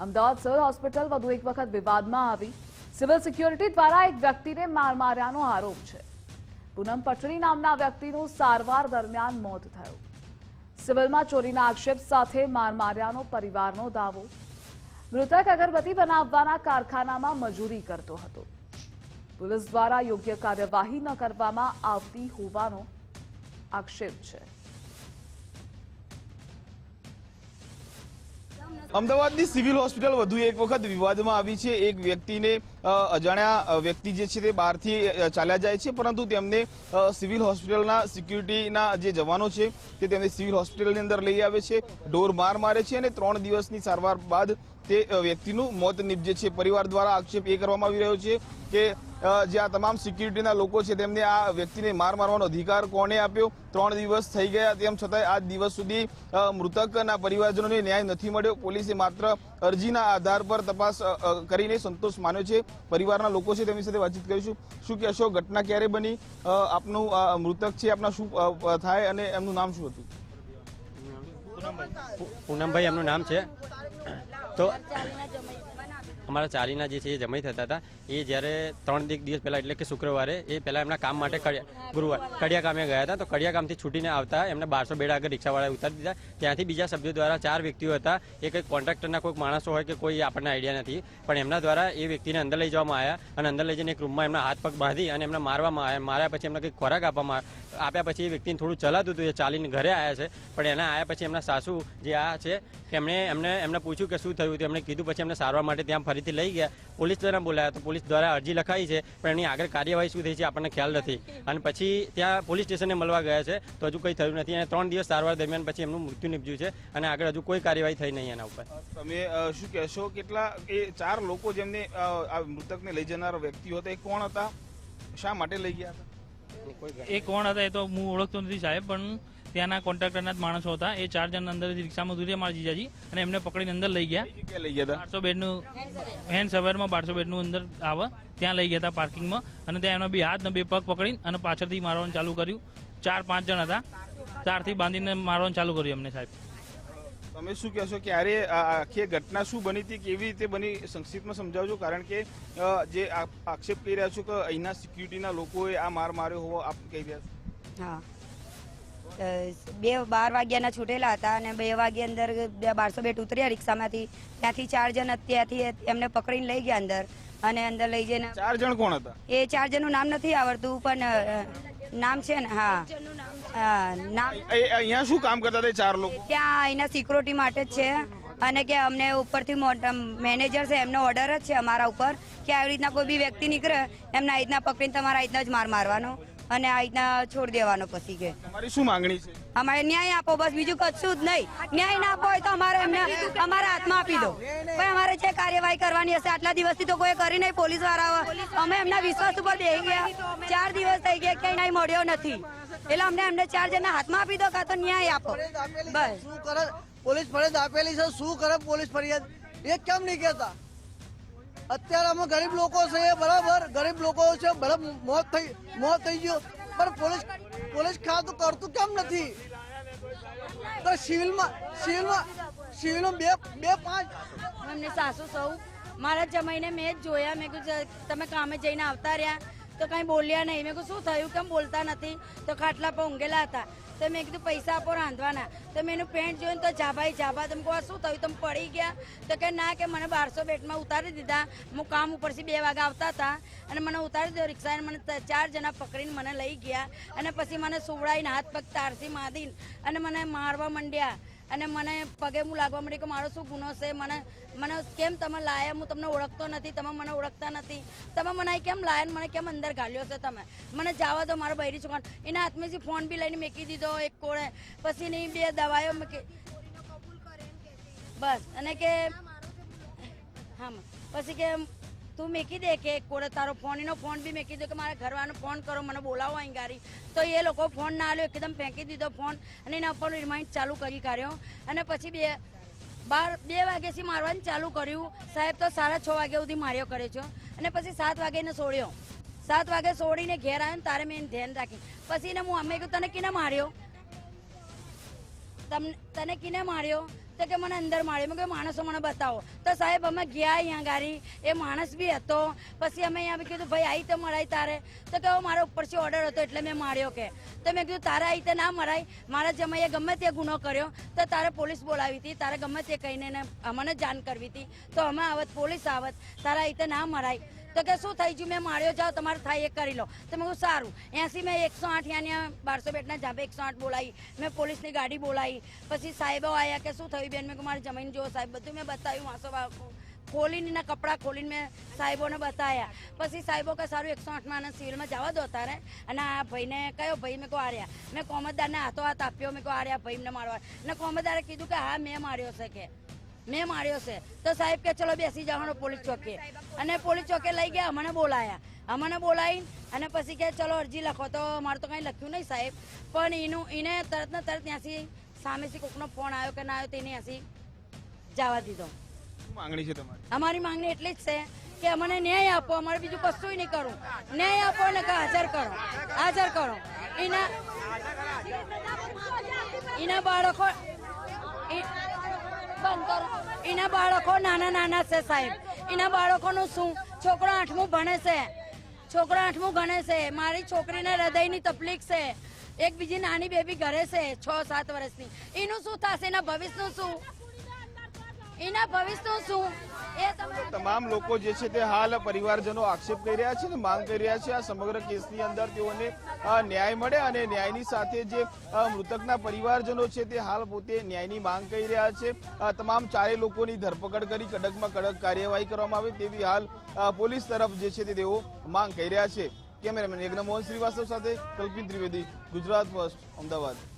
Ahmedabad civil hospital વધુ એક વખત વિવાદમાં આવી. સિવિલ સિક્યોરિટી દ્વારા એક વ્યક્તિને માર માર્યાનો આરોપ છે. પૂનમ પટણી નામના વ્યક્તિનું સારવાર દરમિયાન મોત થયું. સિવિલમાં ચોરીના આક્ષેપ સાથે માર માર્યાનો પરિવારનો દાવો. મૃતક અગરબત્તી બનાવવાના કારખાનામાં મજૂરી કરતો હતો. પોલીસ દ્વારા યોગ્ય કાર્યવાહી ન કરવામાં આવતી હોવાનો આક્ષેપ છે. અમદાવાદની સિવિલ હોસ્પિટલ વધુ એક વખત વિવાદમાં આવી છે. એક વ્યક્તિને અજાણ્યા વ્યક્તિ જે છે તે બહારથી ચાલ્યા જાય છે, પરંતુ તેમને સિવિલ હોસ્પિટલના સિક્યુરિટીના જે જવાનો છે તે તેમને સિવિલ હોસ્પિટલની અંદર લઈ આવે છે, ઢોર માર મારે છે અને ત્રણ દિવસની સારવાર બાદ તે વ્યક્તિનું મોત નીપજે છે. પરિવાર દ્વારા આક્ષેપ એ કરવામાં આવી રહ્યો છે કે જે આ તમામ સિક્યુરિટીના લોકો છે, તેમને આ વ્યક્તિને માર મારવાનો અધિકાર કોણે આપ્યો? ત્રણ દિવસ થઈ ગયા, તેમ છતાંય આજ દિવસ સુધી મૃતકના પરિવારજનોને ન્યાય નથી મળ્યો. પોલીસે માત્ર અરજીના આધાર પર તપાસ કરીને સંતોષ માન્યો છે. પરિવારના લોકો છે, તેમની સાથે વાતચીત કરીશું. શું કહેશો ઘટના ક્યારે બની? આપનું મૃતક છે, આપના શું થાય અને એમનું નામ શું હતું? પૂનમભાઈ એમનું નામ છે. તો અમારા ચાલીના જે છે એ જમાઈ થતા હતા, એ જ્યારે ત્રણ એક દિવસ પહેલા, એટલે કે શુક્રવારે, એ પહેલા એમના કામ માટે કડિયા, ગુરુવાર કડિયા કામે ગયા હતા. તો કડિયા કામથી છૂટીને આવતા એમને બારસો બેડા આગળ રિક્ષાવાળાએ ઉતારી દીધા. ત્યાંથી બીજા સભ્યો દ્વારા ચાર વ્યક્તિઓ હતા. એ કંઈક કોન્ટ્રાક્ટરના કોઈક માણસો હોય કે કોઈ આપણને આઈડિયા નથી. પણ એમના દ્વારા એ વ્યક્તિને અંદર લઈ જવામાં આવ્યા અને અંદર લઈ જઈને એક રૂમમાં એમના હાથ પગ બાંધી અને એમને મારવામાં આવ્યા. માર્યા પછી એમને કંઈક ખોરાક આપવામાં આપ્યા પછી એ વ્યક્તિને થોડું ચલાતું હતું. એ ચાલીને ઘરે આવ્યા છે. પણ એના આવ્યા પછી એમના સાસુ જે આ છે, એમણે એમને એમને પૂછ્યું કે શું થયું? હતું એમણે કીધું પછી એમને સારવાર માટે ત્યાં ફરીથી લઈ ગયા. પોલીસ દ્વારા બોલાયા તો પોલીસ દ્વારા અરજી લખાઈ છે, પણ એની આગળ કાર્યવાહી શું થઈ છે આપણને ખ્યાલ નથી. અને પછી ત્યાં પોલીસ સ્ટેશને મળવા ગયા છે, તો હજુ કંઈ થયું નથી. અને ત્રણ દિવસ સારવાર દરમિયાન પછી એમનું મૃત્યુ નીપજ્યું છે અને આગળ હજુ કોઈ કાર્યવાહી થઈ નહીં એના ઉપર. તમે શું કહેશો કેટલા, એ ચાર લોકો જેમને આ મૃતકને લઈ જનાર વ્યક્તિઓ હતા એ કોણ હતા? શા માટે લઈ ગયા હતા? એ કોણ હતા એ તો હું ઓળખતો નથી સાહેબ પણ ત્યાંના કોન્ટ્રાક્ટરના જ માણસો હતા. એ ચાર જણ અંદર રિક્ષામાં ઉતરી મારા જીજાજી અને એમને પકડીને અંદર લઈ ગયા. લઈ ગયા બારસો બેડનું હેન્ડ સવારમાં બારસો બેડનું અંદર આવે ત્યાં લઈ ગયા હતા પાર્કિંગમાં. અને ત્યાં એમના બે હાથ ને બે પગ પકડીને અને પાછળથી મારવાનું ચાલુ કર્યું. ચાર પાંચ જણ હતા. ચારથી બાંધીને મારવાનું ચાલુ કર્યું એમને સાહેબ. તમે શું કહેશો? ક્યારે આખી ઘટના શું બની હતી? કેવી રીતે બની? સંક્ષિપ્તમાં સમજાવજો કારણ કે જે આક્ષેપ કરી રહ્યા છો કે અહીંના સિક્યુરિટીના લોકોએ આ માર માર્યો હોવો આપ કહી રહ્યા છો. હા. બે બાર વાગ્યાના છૂટેલા હતા અને બે વાગે અંદર બે બારસો બેટ ઉતર્યા રિક્ષામાંથી. ત્યાંથી ચાર જણ ત્યાંથી એમને પકડીને લઈ ગયા અંદર અને અંદર લઈ જઈને ચાર જણ કોણ હતા? એ ચાર જણનું નામ નથી આવડતું પણ નામ છે ને હા. અહીંયા શું કામ કરતા હતા ચાર લોકો? ત્યાં અહીંના સિક્યુરિટી માટે જ છે. અને કે અમને ઉપરથી મેનેજર છે એમનો ઓર્ડર જ છે અમારા ઉપર કે આવી રીતના કોઈ બી વ્યક્તિ નીકળે એમને આ રીતના પકડીને તમારા આ રીતના જ માર મારવાનો અને આ રીતના છોડી દેવાનો પછી કે. અમારી શું માંગણી છે? અમારે ન્યાય આપો બસ બીજું કશું જ નહીં. ન્યાય ના આપો હોય તો અમારે એમને અમારા હાથમાં આપી દો. ભાઈ અમારે જે કાર્યવાહી કરવાની હશે. આટલા દિવસથી તો કોઈ કરી નહીં. પોલીસવાળા અમે એમના વિશ્વાસ ઉપર બેસી ગયા. ચાર દિવસ થઈ ગયા ક્યાંય નહીં મળ્યો નથી. એટલે અમને એમને ચાર જણા હાથમાં આપી દો કાં તો ન્યાય આપો. બસ. શું કરે? પોલીસ ફરિયાદ આપેલી છે શું કરે પોલીસ ફરિયાદ? એ કેમ નહીં કહેતા? અત્યારે અમે ગરીબ લોકો છે બરાબર? ગરીબ લોકો છે બરાબર મોત થઈ મોત થઈ ગયો. પણ પોલીસ પોલીસ ખાતું કરતું કેમ નથી? તો સિવિલમાં સિવિલમાં સિવિલમાં બે બે પાંચ. એમને સાસુ સૌ મારા જમાઈને મેં જ જોયા. મેં કીધું તમે કામે જઈને આવતા રહ્યા. તો કંઈ બોલ્યા નહીં. મેં કહું શું થયું? કેમ બોલતા નથી? તો ખાટલા પર ઊંઘેલા હતા. તો મેં કીધું, પૈસા આપો રાંધવાના. તો મેં એનું પેન્ટ જોઈને તો જાભાઈ, જાભા, તમે કહો, શું થયું? તમે પડી ગયા? તો કે, ના, કે મને બારસો બેટમાં ઉતારી દીધા. હું કામ ઉપરથી બે વાગે આવતા હતા અને મને ઉતારી દીધો રિક્ષાને મને ચાર જણા પકડીને મને લઈ ગયા અને પછી મને સુવડાવીને હાથ પગ તારથી માદીને અને મને મારવા માંડ્યા. અને મને પગે હું લાગવા મળી કે મારો શું ગુનો છે? મને મને કેમ તમે લાયા? હું તમને ઓળખતો નથી, તમે મને ઓળખતા નથી. તમે મને કેમ લાયા મને કેમ અંદર ગાળ્યો છે તમે? મને જવા દો, મારો બૈરી છોકરા એના હાથમાંથી ફોન બી લઈને મેકી દીધો, એક કોળે પછી ની બે દવાઈઓ મૂકી બસ. અને કે હા પછી કે તું મેકી દે કે કોડે તારો ફોન એનો ફોન બી મેકી દે કે મારા ઘરવાનો ફોન કરો, મને બોલાવો અહીં ગાડી. તો એ લોકો ફોન ના આલ્યો, એકદમ ફેંકી દીધો ફોન અને એના ઉપર રિમાઇન્ડ ચાલુ કરી કર્યો અને પછી બે, બાર, બે વાગ્યાથી મારવાનું ચાલુ કર્યું. સાહેબ તો સાડા છ વાગ્યા સુધી માર્યો કરે છે. અને પછી સાત વાગે એને છોડ્યો સાત વાગે સોડીને ઘેર આવ્યો તારે મેં ધ્યાન રાખી. પછી એને હું અમે તને કિને માર્યો? તમને તને કિને માર્યો? તો કે મને અંદર માર્યો મેં કહ્યું માણસો મને બતાવો. તો સાહેબ, અમે ગયા અહીંયા ગાડી. એ માણસ બી હતો. પછી અમે અહીંયા બી કીધું, ભાઈ આવી તો મરાય તારે. તો કે મારો ઉપરથી ઓર્ડર હતો એટલે મેં માર્યો કે. તો મેં કીધું, તારે આવી તો ના મરાય. મારા જમાઈએ ગમે તે ગુનો કર્યો, તો તારે પોલીસ બોલાવી હતી. તારે ગમે તે કહીને અમને જાણ કરવી હતી. તો અમે આવત, પોલીસ આવત. તારા આવી તો ના મરાય. તો કે શું થઈ ગયું? મેં માર્યો જાઓ, તમારે થાય એ કરી લો. તો મેં સારું. એસી મેં એકસો આઠ યાની બારસો બેટના જાપે એકસો આઠ બોલાવી. મેં પોલીસની ગાડી બોલાવી. પછી સાહેબો આવ્યા કે શું થયું બેન? મેં મારે જમીન જુઓ સાહેબ. બધું મેં બતાવ્યું. વાંસો ખોલીને એના કપડાં ખોલીને મેં સાહેબોને બતાવ્યા પછી સાહેબો કે, સારું, એકસો આઠમાં અને સિવિલમાં જવા દો તારે. અને આ ભાઈને કયો ભાઈ? મેં કહો આર્યા. મેં કોમદારને હાથો હાથ આપ્યો. મેં કહો આર્યા ભાઈને મારવા. અને કોમદારે કીધું કે, હા, મેં માર્યો છે કે. મેં માર્યો છે. તો સાહેબ કે ચલો બેસી જવાનો પોલીસ ચોકે અને પોલીસ ચોકે લઈ ગયા અમને બોલાયા. અમને બોલાવી અને પછી કે ચલો અરજી લખો. તો મારે તો કંઈ લખ્યું નહીં સાહેબ. પણ એનું એને તરત ને તરત ત્યાંથી સામેથી કોકનો ફોન આવ્યો કે ના આવ્યો તેને ત્યાંથી જવા દીધો. માંગણી છે તમારી? અમારી માંગણી એટલી જ છે કે અમને ન્યાય આપો અમારે બીજું કશું નહીં કરવું ન્યાય આપો કે હાજર કરો. હાજર કરો. એના એના બાળકો બંધ એના બાળકો નાના નાના છે સાહેબ. એના બાળકોનું શું? છોકરો આઠમું ભણે છે. છોકરો આઠમું ભણે છે. મારી છોકરીને હૃદયની તકલીફ છે. એક બીજી નાની બેબી ઘરે છે છ સાત વર્ષની. એનું શું થશે? એના ભવિષ્યનું શું? એના ભવિષ્યનું શું? તમામ લોકો જે છે તે હાલ પરિવારજનો આક્ષેપ કરી રહ્યા છે અને માંગ કરી રહ્યા છે આ સમગ્ર કેસની અંદર તેઓને ન્યાય મળે અને ન્યાયની સાથે જે મૃતકના પરિવારજનો છે તે હાલ પોતે ન્યાયની માંગ કરી રહ્યા છે. તમામ ચારેય લોકોની ધરપકડ કરી કડકમાં કડક કાર્યવાહી કરવામાં આવે તેવી હાલ પોલીસ તરફ જે છે તે તેઓ માંગ કરી રહ્યા છે. કેમેરામેન યજ્ઞ મોહન શ્રીવાસ્તવ સાથે કલ્પિન ત્રિવેદી, ગુજરાત ફર્સ્ટ અમદાવાદ.